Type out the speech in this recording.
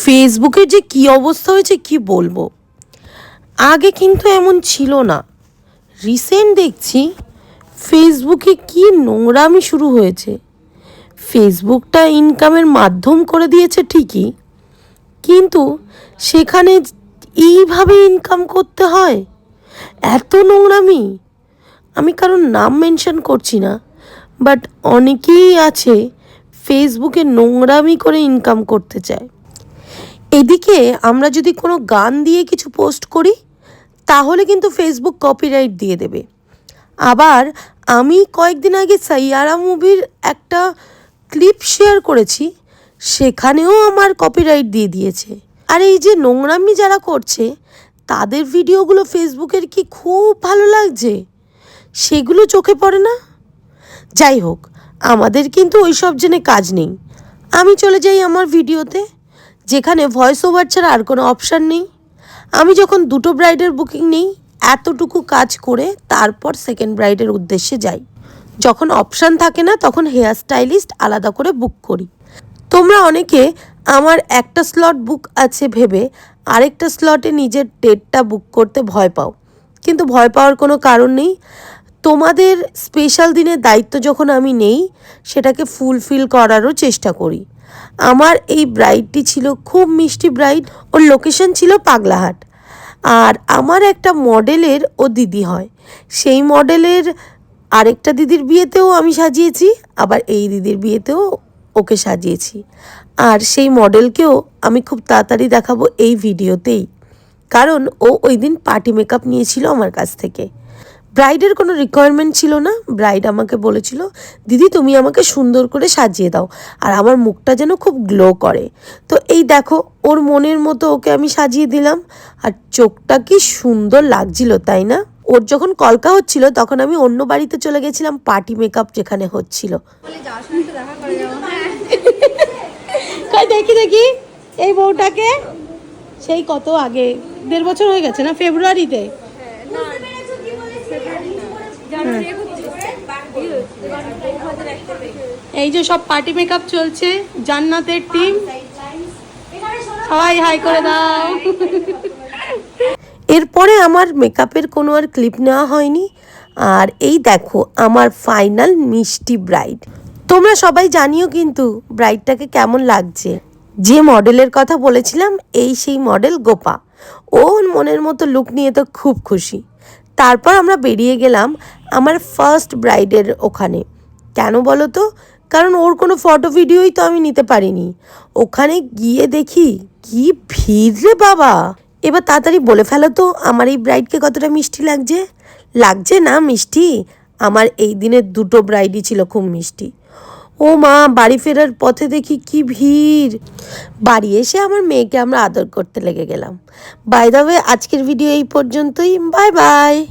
ফেসবুকের যে কি অবস্থা হয়েছে কি বলব? আগে কিন্তু এমন ছিল না। রিসেন্ট দেখছি ফেসবুকে কি নোংরামি শুরু হয়েছে। ফেসবুকটা ইনকামের মাধ্যম করে দিয়েছে ঠিকই, কিন্তু সেখানে এইভাবে ইনকাম করতে হয়? এত নোংরামি? আমি কারণ নাম মেনশন করছি না, বাট অনেকেই আছে ফেসবুকে নোংরামি করে ইনকাম করতে চায়। এদিকে আমরা যদি কোনো গান দিয়ে কিছু পোস্ট করি, তাহলে কিন্তু ফেসবুক কপিরাইট দিয়ে দেবে। আবার আমি কয়েকদিন আগে সাইয়ারা মুভির একটা ক্লিপ শেয়ার করেছি, সেখানেও আমার কপিরাইট দিয়ে দিয়েছে। আর এই যে নোংরামি যারা করছে, তাদের ভিডিওগুলো ফেসবুকের কি খুব ভালো লাগছে? সেগুলো চোখে পড়ে না? যাই হোক আমাদের কিন্তু ওই সব জেনে কাজ নেই। আমি চলে যাই আমার ভিডিওতে, যেখানে ভয়েস ওভার ছাড়া আর কোনো অপশান নেই। আমি যখন দুটো ব্রাইডের বুকিং নেই, এতটুকু কাজ করে তারপর সেকেন্ড ব্রাইডের উদ্দেশ্যে যাই। যখন অপশান থাকে না, তখন হেয়ার স্টাইলিস্ট আলাদা করে বুক করি। তোমরা অনেকে আমার একটা স্লট বুক আছে ভেবে আরেকটা স্লটে নিজের ডেটটা বুক করতে ভয় পাও। কিন্তু ভয় পাওয়ার কোনো কারণ নেই। তোমাদের স্পেশাল দিনের দায়িত্ব যখন আমি নেই, সেটাকে ফুলফিল করারও চেষ্টা করি। আমার এই ব্রাইডটি ছিল খুব মিষ্টি ব্রাইড ওর লোকেশন ছিল পাগলাহাট। আর আমার একটা মডেলের ও দিদি হয়। সেই মডেলের আরেকটা দিদির বিয়েতেও আমি সাজিয়েছি, আবার এই দিদির বিয়েতেও ওকে সাজিয়েছি। আর সেই মডেলকেও আমি খুব তাড়াতাড়ি দেখাবো এই ভিডিওতেই। কারণ ও ওই দিন পার্টি মেকআপ নিয়েছিল আমার কাছ থেকে। ব্রাইডের কোনো রিকোয়ারমেন্ট ছিল না? ব্রাইড আমাকে বলেছিল, দিদি, তুমি আমাকে সুন্দর করে সাজিয়ে দাও, আর আমার মুখটা যেন খুব গ্লো করে। তো এই দেখো, ওর মনের মতো ওকে আমি সাজিয়ে দিলাম। আর চোখটা কি সুন্দর লাগছিল, তাই না? ওর যখন কলকা হচ্ছিল, তখন আমি অন্য বাড়িতে চলে গেছিলাম পার্টি মেকআপ যেখানে হচ্ছিল। দেখি দেখি, এই বউটাকে? সেই কত আগে, দেড় বছর হয়ে গেছে না ফেব্রুয়ারিতে এই যে সব পার্টি মেকআপ চলছে, জান্নাতের টিম সবাই হাই করে দাও। এরপরে আমার মেকআপের কোনো আর ক্লিপ নেওয়া হয়নি। আর এই দেখো, আমার ফাইনাল মিষ্টি ব্রাইড তোমরা সবাই জানিও কিন্তু ব্রাইডটাকে কেমন লাগছে। যে মডেলের কথা বলেছিলাম, এই সেই মডেল গোপা। ওর মনের মতো লুক নিয়ে তো খুব খুশি। তারপর আমরা বেরিয়ে গেলাম আমার ফার্স্ট ব্রাইডের ওখানে। কেন বলো তো? কারণ ওর কোনো ফটো ভিডিওই তো আমি নিতে পারিনি। ওখানে গিয়ে দেখি, কি ভিড় রে বাবা! এবার তাড়াতাড়ি বলে ফেলো তো, আমার এই ব্রাইডকে কতটা মিষ্টি লাগছে? লাগছে না মিষ্টি? আমার এই দিনের দুটো ব্রাইডই ছিল খুব মিষ্টি। ও মা, বাড়ি ফেরার পথে দেখি কি ভিড়! বাড়ি এসে আমার মেয়েকে আমরা আদর করতে লেগে গেলাম। বাই দ্য ওয়ে আজকের ভিডিও এই পর্যন্তই। Bye bye